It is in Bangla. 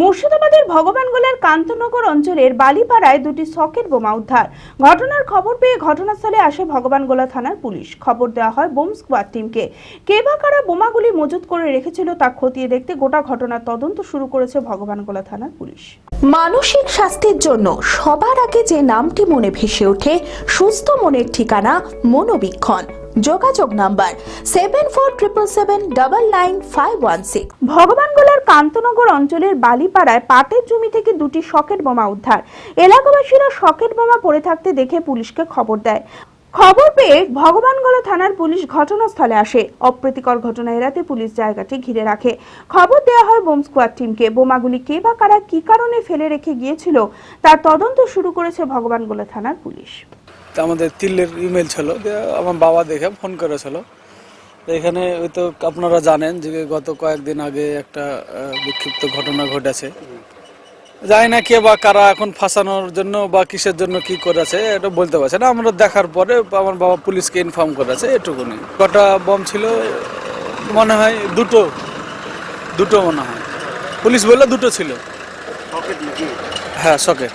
মুর্শিদাবাদের ভগবানগোলার কান্তনগর অঞ্চলের বালিপাড়ায় দুটি সকেট বোমা উদ্ধার। ঘটনার খবর পেয়ে ঘটনাস্থলে আসে ভগবানগোলা থানার পুলিশ। খবর দেওয়া হয় বোম স্কোয়াড টিমকে। কে বা কারা বোমাগুলি মজুত করে রেখেছিল তা খতিয়ে দেখতে গোটা ঘটনার তদন্ত শুরু করেছে ভগবানগোলা থানার পুলিশ। মানসিক স্বাস্থ্যের জন্য সবার আগে যে নামটি মনে ভেসে ওঠে, সুস্থ মনের ঠিকানা মনোবীক্ষণ। যোগাযোগ number seven four triple seven double nine five one six ভগবানগোলার Kantanagar অঞ্চলের বালিপাড়ায় পাটের জমি থেকে দুটি সকেট বোমা উদ্ধার। এলাকাবাসীরা সকেট বোমা পড়ে থাকতে দেখে পুলিশকে খবর দেয়। খবর পেয়ে ভগবানগোলা থানার পুলিশ ঘটনাস্থলে আসে। অপ্রীতিকর ঘটনা এড়াতে পুলিশ জায়গাটি ঘিরে রাখে। খবর দেওয়া হয় বোম স্কোয়াড টিমকে। বোমাগুলি কে বা কারা কি কারণে ফেলে রেখে গিয়েছিল, তার তদন্ত শুরু করেছে ভগবানগোলা থানার পুলিশ। আমাদের তিল্লের ইমেল ছিল আমার বাবা দেখে ফোন করেছিল। এখানে ওই তো আপনারা জানেন যে গত কয়েকদিন আগে একটা বিক্ষিপ্ত ঘটনা ঘটেছে। জানি না কে বা কারা এখন ফাঁসানোর জন্য বা কিসের জন্য কি করেছে এটা বলতে পারছে না। আমরা দেখার পরে আমার বাবা পুলিশকে ইনফর্ম করেছে এটুকুনি। কটা বম ছিল মনে হয় দুটো দুটো মনে হয়। পুলিশ বললে দুটো ছিল। হ্যাঁ সকেট